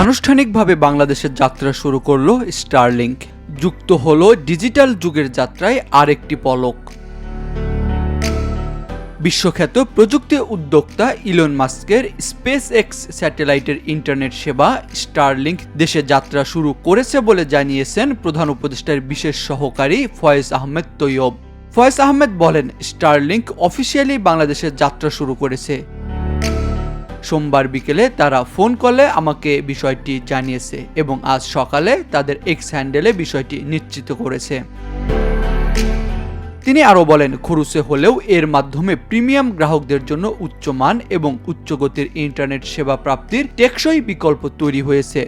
আনুষ্ঠানিকভাবে বাংলাদেশের যাত্রা শুরু করল স্টারলিংক যুক্ত হলো ডিজিটাল যুগের যাত্রায় আরেকটি পলক। বিশ্বখ্যাত প্রযুক্তি উদ্যোক্তা ইলন মাস্কের স্পেস এক্স স্যাটেলাইটের ইন্টারনেট সেবা স্টারলিংক দেশে যাত্রা শুরু করেছে বলে জানিয়েছেন প্রধান উপদেষ্টার বিশেষ সহকারী ফয়েজ আহমেদ তৈয়ব। ফয়েজ আহমেদ বলেন স্টারলিংক অফিসিয়ালি বাংলাদেশে যাত্রা শুরু করেছে। সোমবার বিকেলে তারা ফোন কলে আমাকে বিষয়টি জানিয়েছে এবং আজ সকালে তাদের এক্স হ্যান্ডেলে বিষয়টি নিশ্চিত করেছে। তিনি আরও বলেন খরুসে হলেও এর মাধ্যমে প্রিমিয়াম গ্রাহকদের জন্য উচ্চমান এবং উচ্চগতির ইন্টারনেট সেবা প্রাপ্তির টেকসই বিকল্প তৈরি হয়েছে।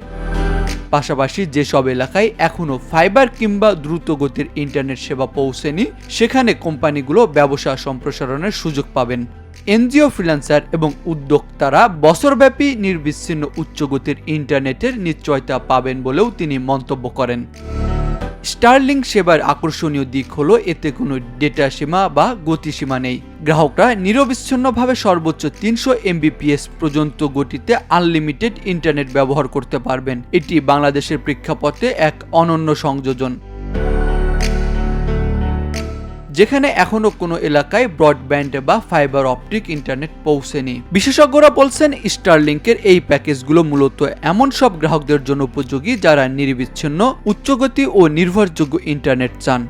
পাশাপাশি যেসব এলাকায় এখনও ফাইবার কিংবা দ্রুত গতির ইন্টারনেট সেবা পৌঁছেনি, সেখানে কোম্পানিগুলো ব্যবসা সম্প্রসারণের সুযোগ পাবেন। এনজিও ফ্রিল্যান্সার এবং উদ্যোক্তারা বছরব্যাপী নির্বিচ্ছিন্ন উচ্চগতির ইন্টারনেটের নিশ্চয়তা পাবেন বলেও তিনি মন্তব্য করেন। স্টারলিং সেবার আকর্ষণীয় দিক হলো, এতে কোনো ডেটা সীমা বা গতিসীমা নেই। গ্রাহকরা নিরবিচ্ছিন্নভাবে সর্বোচ্চ তিনশো এমবিপিএস পর্যন্ত গতিতে আনলিমিটেড ইন্টারনেট ব্যবহার করতে পারবেন। এটি বাংলাদেশের প্রেক্ষাপটে এক অনন্য সংযোজন। যেখানে এখনও কোনো এলাকায় ব্রডব্যান্ড বা ফাইবার অপটিক ইন্টারনেট পৌঁছেনি। বিশেষজ্ঞরা বলছেন স্টারলিংকের এই প্যাকেজগুলো মূলত এমন সব গ্রাহকদের জন্য উপযোগী যারা নির্বিচ্ছিন্ন, উচ্চগতি ও নির্ভরযোগ্য ইন্টারনেট চান।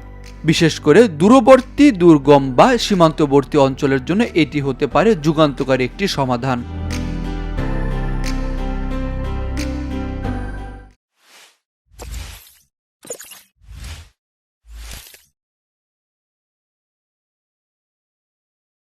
বিশেষ করে দূরবর্তী, দুর্গম বা সীমান্তবর্তী অঞ্চলের জন্য এটি হতে পারে যুগান্তকারী একটি সমাধান।